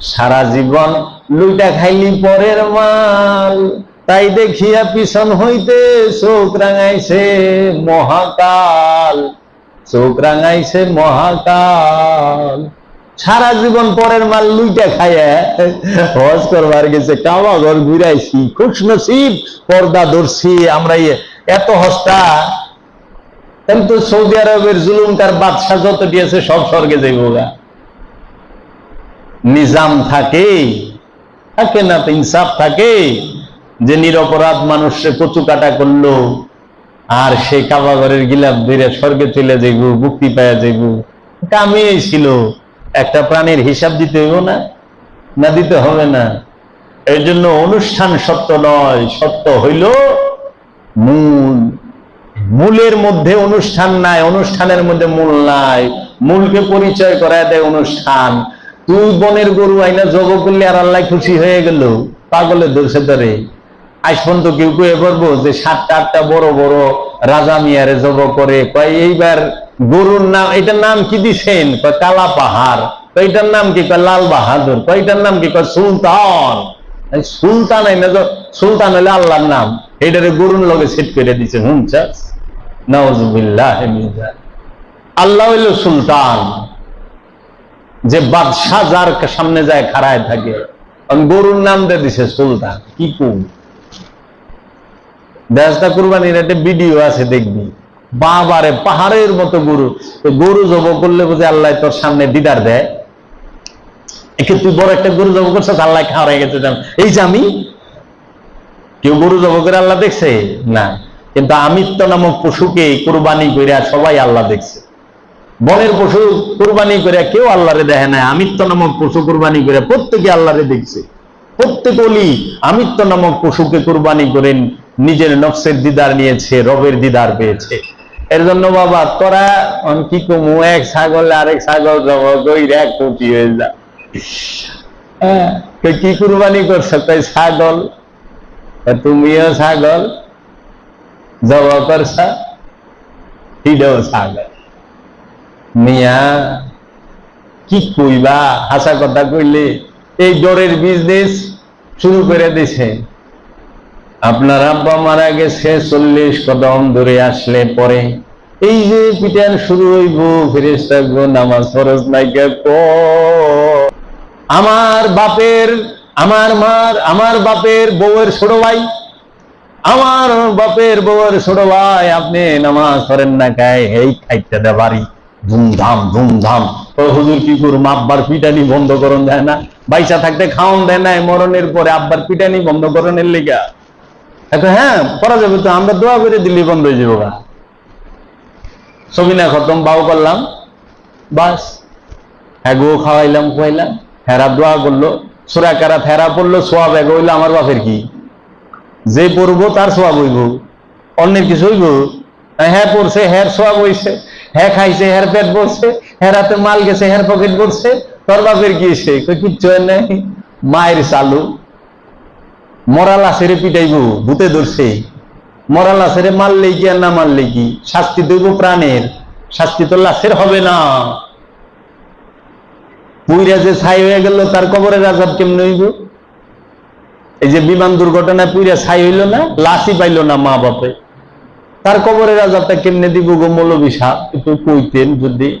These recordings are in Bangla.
সারা জীবন লুইটা খাইলি পরের মাল। তাই দেখিয়া পিছন হইতে চোখ রাঙাইছে মহাকাল, চোখ রাঙাইছে মহাকাল। সারা জীবন পরের মাল লুইটা খাইয়া হজ করবার গেছে কাবা ঘর ঘুরাইছি খুশ পর্দা ধরছি, আমরা ইয়ে- এত হস্তা। কিন্তু সৌদি আরবের জুলুম তার বাদশাহ যত দিয়েছে সব স্বর্গে যাইব গা। নিজাম থাকে থাকে না তো ইনসাফ থাকে, যে নিরপরাধ মানুষে কচু কাটা করল, আর সে কাবাগরের গিলাপ ধরে স্বর্গে চলে যাইব, মুক্তি পাওয়া যাইব। কামে ছিল। একটা প্রাণীর হিসাব দিতে হইব না না দিতে হবে না। এই জন্য অনুষ্ঠান সত্য নয়, সত্য হইল মূল। মূলের মধ্যে অনুষ্ঠান নাই, অনুষ্ঠানের মধ্যে মূল নাই। মূলকে পরিচয় করায় দেয় অনুষ্ঠান। তুই বনের গরু আইনা জব করলে আর আল্লাহ খুশি হয়ে গেল। পাগলের দোষে ধরে আজ পর্যন্ত কেউ কেউ বলব যে সাতটা আটটা বড় বড় রাজা মিয়ারে জব করে, কয় এইবার গরুর নাম এটার নাম কি দিছেন? কয় কালা পাহাড়। কয় এটার নাম কি? কয় লাল বাহাদুর। কয় এটার নাম কি? কয় সুলতান। সুলতান না তো- সুলতান হলে আল্লাহর নাম। এটারে গরুর লগে সেট করে দিছে। হুমচাস যালিক। আল্লাহ হইল সুলতান। যে বাদশাহ যার সামনে যায় খাড়ায় থাকে। গরুর নাম দিয়ে দিছে সুলতান। কি কুম? দেশটা কুরবানির একটা ভিডিও আছে, দেখবি। বাবারে, পাহাড়ের মতো গরু। গরু জব করলে বুঝে আল্লাহ তোর সামনে দিদার দেয়। একে তুই বড় একটা গরু জব করছিস আল্লাহ খাওয়া গেছে। এই যে আমি? কেউ গরু জব করে আল্লাহ দেখছে? না। কিন্তু আমিত্ব নামক পশুকে কোরবানি করে সবাই আল্লাহ দেখছে। বনের পশু কুরবানি করে কেউ আল্লাহরে দেখে নাই। আমিত্ব নামক পশু কুরবানি করে প্রত্যেকে আল্লাহরে দেখছে। প্রত্যেক অলি আমিত্ব নামক পশুকে কুরবানি করে নিজের নফসের দিদার নিয়েছে রবের দিদার পেয়েছে। এর জন্য বাবা তোরা কি কমু এক ছাগল আরেক ছাগল এক কোটি হয়ে যা। হ্যাঁ, কি কুরবানি করছ? তাই ছাগল। তুমিও ছাগল। জবা করছা? ছাগল। মিয়া, কি কইবা? হাসা কথা কইলে এই ডরের বিজনেস শুরু করে দিছে। আপনার আব্বা মারা গেছে চল্লিশ কদম ধরে আসলে পরে এই যে পিটান শুরু হইব ফিরেস থাকব নামাজ ফরজ নাইকে আমার বাপের, আমার মার, আমার বাপের বউয়ের ছোট ভাই, আমার বাপের বউয়ের ছোট ভাই, আপনি নামাজ পড়েন না খায় এই খাইতে দে বাড়ি। ধুমধাম ধুমধাম। হুজুর কি করুম? আব্বার পিটানি বন্ধ করন দেয় না। বাইসা থাকতে খাওন দেয় না মরণের পরে আব্বার পিটানি বন্ধ করণের লেগা। এখন হ্যাঁ করা যাবে তো, আমরা দোয়া করে দিল্লি বন্ধ হয়ে যাব সবিনা খতম, বাউ করলাম। বাস। হ্যাঁ গো, খাওয়াইলাম, খুয়াইলাম। হেরা দোয়া করল। সুরা কারা ফেরা পড়ল, সোয়াব এগো হইল, আমার বাপের কি? যে পড়ব, তার সোয়াব হইব। অন্যের কিছু হইব? হ্যাঁ পড়ছে, হ্যার সোয়াব হইছে হ্যাঁ খাইছে, হ্যার পেট পড়ছে হ্যাঁ রাতে মাল গেছে, হ্যার পকেট পড়ছে তোর বাপের কি কিচ্ছু হয় নাই। মায়ের চালু। মরা লাশের পিটাইব, ভূতে ধরছে। মরা লাশের মারলেই কি আর না মারলে কি? শাস্তি দেব প্রাণের, শাস্তি তো লাশের হবে না। পুইরা যে ছাই হয়ে গেল, তার কবরের আজাব কেমনে হইব? এই যে বিমান দুর্ঘটনায় পুইরা ছাই হইল না, লাশই পাইল না মা বাপে। তার কবরের আজাবটা কেমনে দিব গো মৌলবী সাহ একটু কইতেন যদি।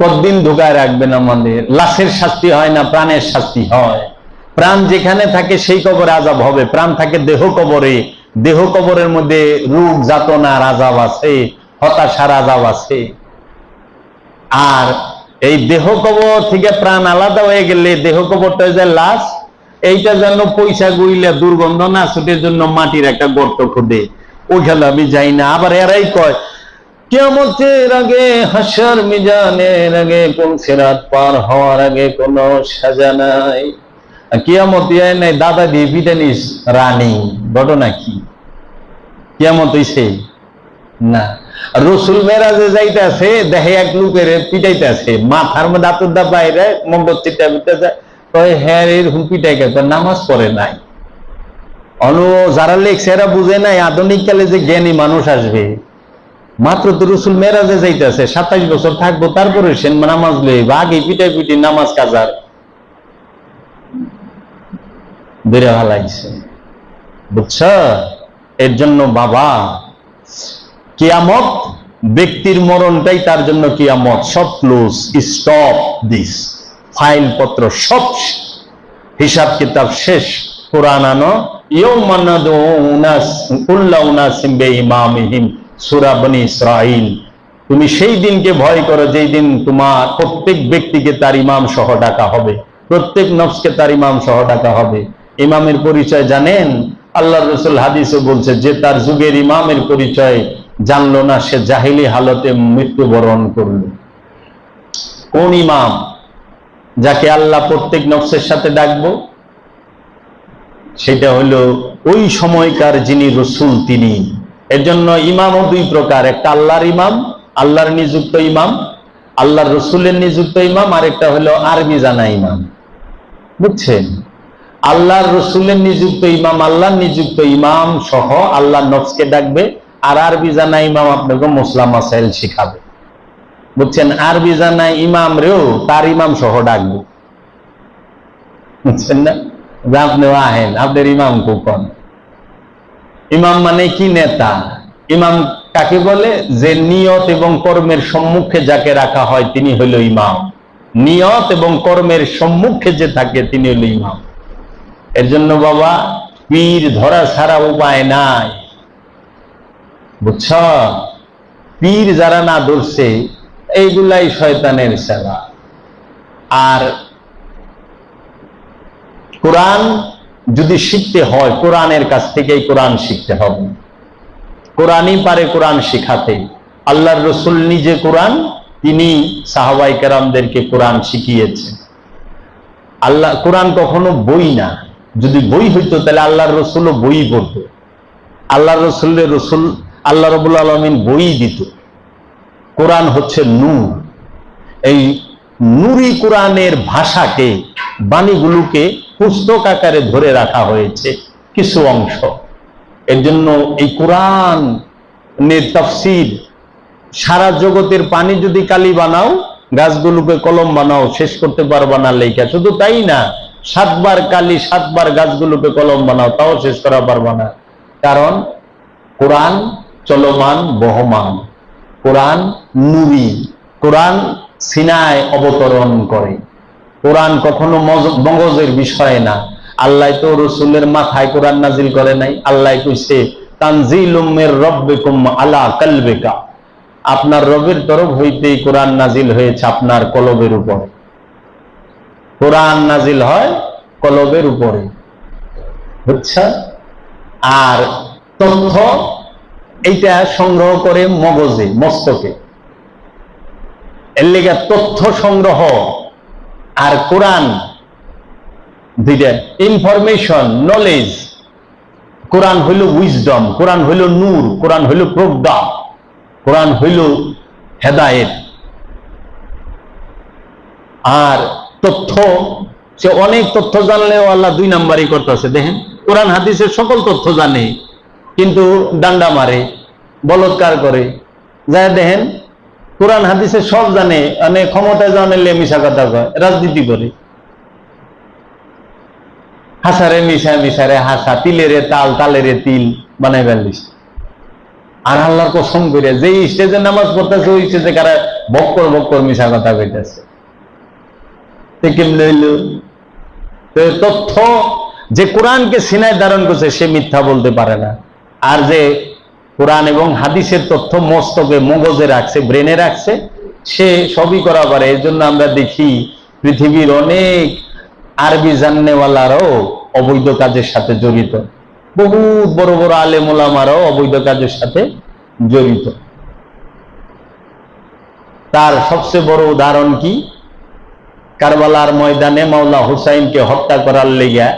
কতদিন ঢোকায় রাখবেন আমাদের। লাশের শাস্তি হয় না, প্রাণের শাস্তি হয়। প্রাণ যেখানে থাকে সেই কবরে আজাব হবে। প্রাণ থাকে দেহ কবরে। দেহ কবরের মধ্যে রোগ, যাতনার আজাব আছে, হতাশার আজাব আছে। আর এই দেহ কবর থেকে প্রাণ আলাদা হয়ে গেলে দেহ কবরটা যে লাশ। এইটা যেন পয়সা গুইলে দুর্গন্ধ না ছুটের জন্য মাটির একটা গর্ত খুঁড়ে ওইখানে আমি যাই না। আবার এরাই কয় কেমতের আগে হাসার মিজানের আগে কোন সেরাত পার হওয়ার আগে কোনো সাজা নাই। কিয়ামত নাই, দাদা দিয়ে বিটানিস রানী। ঘটনা কি? কিয়ামত হইছে? না। রসুল মেরাজে যাইতেছে দেখে এক লোকের পিটাইতেছে। মাথার মধ্যে আতুর দা বাইরে পিটাইতে কয় হ্যাঁ কয় নামাজ পড়ে নাই। অনু যারা এরা বুঝে নাই, আধুনিক কালে যে জ্ঞানী মানুষ আসবে। মাত্র তো রসুল মেরাজে যাইতেছে সাতাইশ বছর থাকব, তারপরে সে নামাজ আগে পিটাই পিটি নামাজ কাজার। বেড়ে হালাইছে। বুঝছ? এর জন্য বাবা, কিয়ামত, ব্যক্তির মরণটাই তার জন্য কিয়ামত। সব ক্লোজ স্টপ দিস ফাইল পত্র সব হিসাব কিতাব শেষ। কোরআন আনো তুমি সেই দিনকে ভয় করো যেই দিন তোমার প্রত্যেক ব্যক্তিকে তার ইমাম সহ ডাকা হবে। প্রত্যেক নফসকে তার ইমাম সহ ডাকা হবে। ইমামের পরিচয় জানেন? আল্লাহ রসুল হাদিসও বলছে, যে তার যুগের ইমামের পরিচয় জানলো না, সে জাহিলি হালতে মৃত্যুবরণ করল। কোন ইমাম যাকে আল্লাহ প্রত্যেক নফসের সাথে ডাকবো, সেটা হলো ওই সময়কার যিনি রসুল তিনি। এর জন্য ইমামও দুই প্রকার, একটা আল্লাহর ইমাম, আল্লাহর নিযুক্ত ইমাম, আল্লাহর রসুলের নিযুক্ত ইমাম, আর একটা হলো আরবি জানা ইমাম। বুঝছেন? আল্লাহর রসুলের নিযুক্ত ইমাম, আল্লাহর নিযুক্ত ইমাম সহ আল্লাহ নফসকে ডাকবে, আর আরবি জানা ইমাম আপনাকে মুসলাম মাসাইল শিখাবে। বুঝছেন, আরবি জানা ইমাম রেও, তার ইমাম সহ ডাকবে। বুঝছেন না? যে আপনিও আহেন, আপনার ইমাম কোন ইমাম মানে কি নেতা? ইমাম কাকে বলে? যে নিয়ত এবং কর্মের সম্মুখে যাকে রাখা হয় তিনি হইল ইমাম। নিয়ত এবং কর্মের সম্মুখে যে থাকে তিনি হইল ইমাম। এর জন্য বাবা, পীর ধরা ছাড়া উপায় নাই। বুঝছ? পীর যারা না ধরছে এইগুলাই শয়তানের সেবা। আর কোরআন যদি শিখতে হয়, কোরআনের কাছ থেকেই কোরআন শিখতে হবে। কোরআনই পারে কোরআন শিখাতে। আল্লাহর রসুল নিজে কোরআন, তিনি সাহাবাই কেরামদেরকে কোরআন শিখিয়েছেন আল্লাহ, কোরআন কখনো বই না। যদি বই হইতো, তাহলে আল্লাহর রসুলও বই পড়তো। আল্লাহ রসুলের রসুল, আল্লাহ রবুল আলমিন বই দিত। কোরআন হচ্ছে নূর। এই নুরি কোরআনের ভাষাকে, বাণীগুলোকে পুস্তক আকারে ধরে রাখা হয়েছে কিছু অংশ। এর জন্য এই কোরআন তফসির, সারা জগতের পানি যদি কালি বানাও, গাছগুলোকে কলম বানাও, শেষ করতে পারবা না লেখা শুধু তাই না, সাতবার কালি, সাতবার গাছগুলোকে কলম বানাও, তাও শেষ করা পারবা না। কারণ কোরআন চলমান, বহমান। কোরআন নুরি কোরআন সিনায় অবতরণ করে। কোরআন কখনো মগজের বিষয় না। আল্লাহ তো রসুলের মাথায় কোরআন নাজিল করে নাই। আল্লাহ কইছে তানজিলুমের রব্বিকুম আলা কালবেকা। আপনার রবের তরফ হইতেই কোরআন নাজিল হয়েছে আপনার কলবের উপরে। কোরআন নাজিল হয় কলবের উপরে। বুঝছা আর তথ্য এইটা সংগ্রহ করে মগজে, মস্তকে। এর লেগে তথ্য সংগ্রহ আর কোরআন দুইটা ইনফরমেশন নলেজ কোরআন হইল উইজডম কোরআন হইল নূর, কোরআন হইল প্রজ্ঞা, কোরআন হইল হেদায়েত। আর তথ্য, সে অনেক তথ্য জানলেও আল্লাহ দুই নাম্বারই করতেছে। দেখেন, কোরআন, হাদিসের সকল তথ্য জানে। কিন্তু ডান্ডা মারে, বলৎকার করে। যা দেখেন, কোরআন হাদিসে সব জানে মানে ক্ষমতায় জানলে মিশা কথা কয়, রাজনীতি করে। হাসারে মিশা, মিশারে হাসা, তিলেরে তাল, তালেরে তিল বানাই ফেলিস আর আল্লাহর কসম করে যে স্টেজে নামাজ পড়তেছে, ওই স্টেজে কারা বক্কর বক্কর মিশা কথা কইতেছে। তথ্য যে কোরআনকে সিনায় ধারণ করছে, সে মিথ্যা বলতে পারে না। আর যে কোরআন এবং হাদিসের তথ্য মস্তকে, মগজে রাখছে ব্রেনে রাখছে, সে সবই করা পারে। এর জন্য আমরা দেখি পৃথিবীর অনেক আরবি জাননেওয়ালারাও অবৈধ কাজের সাথে জড়িত। বহুত বড় বড় আলেমোলামারাও অবৈধ কাজের সাথে জড়িত। তার সবচেয়ে বড় উদাহরণ কি? কারবালার ময়দানে মাওলা হুসাইনকে হত্যা করার লেগে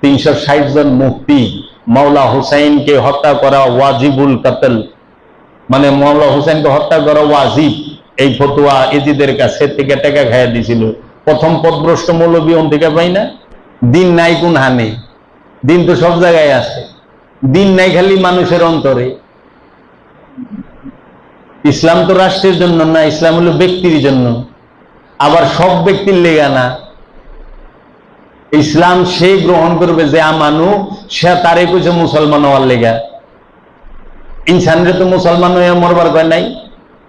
তিনশো ষাট জন মুক্তি মাওলা হুসাইনকে হত্যা করা ওয়াজিবুল কাতল। মানে মাওলা হুসাইনকে হত্যা করা ওয়াজিব। এই ফতুয়া এজিদের কাছে থেকে টেকা খাইয়া দিছিল। প্রথম পদভ্রষ্ট মৌলবী থেকে পাই না? দিন নাই কোন হানে দিন তো সব জায়গায় আছে। দিন নাই খালি মানুষের অন্তরে। ইসলাম তো রাষ্ট্রের জন্য না, ইসলাম হলো ব্যক্তির জন্য। আবার সব ব্যক্তির লেগা না। ইসলাম সে গ্রহণ করবে যে আমানু সে তারে কইছে মুসলমান হওয়ার লেগা। ইনসানরে তো মুসলমান হয়ে মরবার কয় নাই?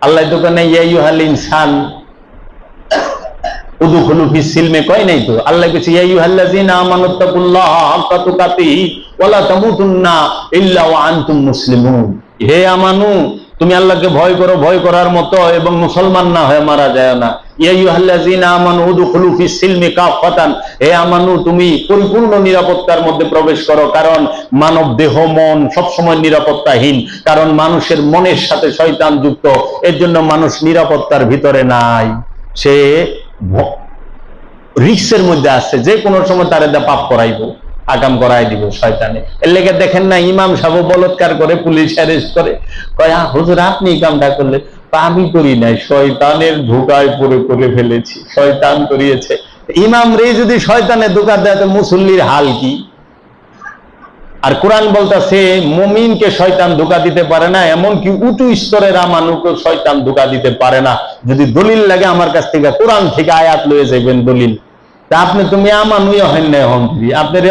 আল্লাহ তো কয় নাই ইয়াইহাল ইনসান আল্লাহ ইল্লা আমানু তুমি আল্লাহকে ভয় করো, ভয় করার মতো এবং মুসলমান না হয়ে মারা যায় না। নিরাপত্তার প্রবেশ করো, কারণ মানব দেহ, মন সবসময় নিরাপত্তাহীন, কারণ মানুষের মনের সাথে শয়তান যুক্ত এর জন্য মানুষ নিরাপত্তার ভিতরে নাই। সে রিক্সের মধ্যে আছে যে কোনো সময় তার পাপ করাইবো। আকাম করাই দিব শয়তানে। এর লেগে দেখেন না ইমাম সাহেব বলৎকার করে পুলিশ অ্যারেস্ট করে। কয় "আহ, হুজুর আপনি কামটা করলে আমি করি নাই শয়তানের ধোকায় পড়ে করে ফেলেছি শয়তান করিয়েছে। ইমাম রে যদি শয়তানে ধোকা দেয় তো মুসল্লির হাল কি? আর কোরআন বলতেছে মমিনকে শয়তান ধোকা দিতে পারে না এমনকি উঁচু স্তরের আমানুকে শয়তান ধোকা দিতে পারে না। যদি দলিল লাগে আমার কাছ থেকে কোরআন থেকে আয়াত লয়ে যাবেন দলিল। তা আপনি তুমি আমানুই হন না আপনার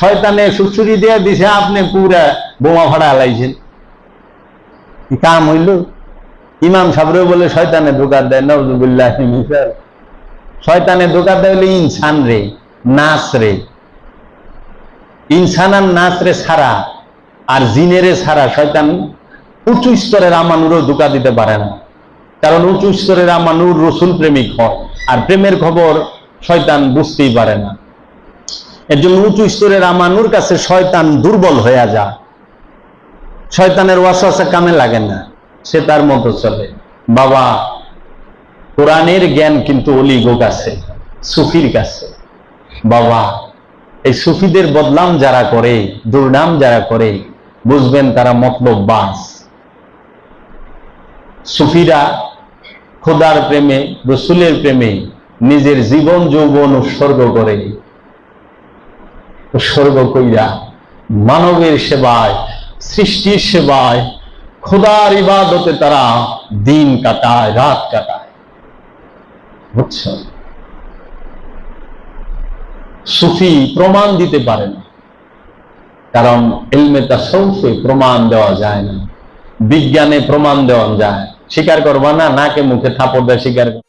শয়তানে সুসুরি দিয়ে দিছে, আপনি পুরা বোমা ফাড়া হালাইছেন কাম হইল? ইমাম সাবরে বলে, শয়তানে ধোকা দেয় নজুবুল্লাহ শয়তানে ধোকা দেয় হলে ইনসান রে, নাস রে। ইনসান আর নাস রে সারা আর জিনেরে সারা শয়তান উঁচু স্তরের আমানুরও ধোকা দিতে পারে না। কারণ উঁচু স্তরের আমানুর রসুল প্রেমিক হয়। আর প্রেমের খবর শয়তান বুঝতেই পারে না। এর জন্য উঁচু স্তরের আমানুর কাছে শয়তান দুর্বল হয়ে যায় শয়তানের ওয়াসওয়াসা কামে লাগে না, সে তার মতো চলে। বাবা, কোরআনের জ্ঞান কিন্তু অলিগো কাছে সুফির কাছে। বাবা, এই সুফিদের বদনাম যারা করে, দুর্নাম যারা করে, বুঝবেন তারা মতলব বাস সুফিরা খোদার প্রেমে, রসুলের প্রেমে নিজের জীবন, যৌবন উৎসর্গ করে। উৎসর্গ কইরা মানবের সেবায়, সৃষ্টির সেবায়, খোদার ইবাদতে তারা দিন কাটায়, রাত কাটায়। বুঝছ? সুফি প্রমাণ দিতে পারে না। কারণ এলমে তাসৌফে প্রমাণ দেওয়া যায় না। বিজ্ঞানে প্রমাণ দেওয়া যায়। স্বীকার করবা না? নাকে মুখে থাপড় দেয়, স্বীকার।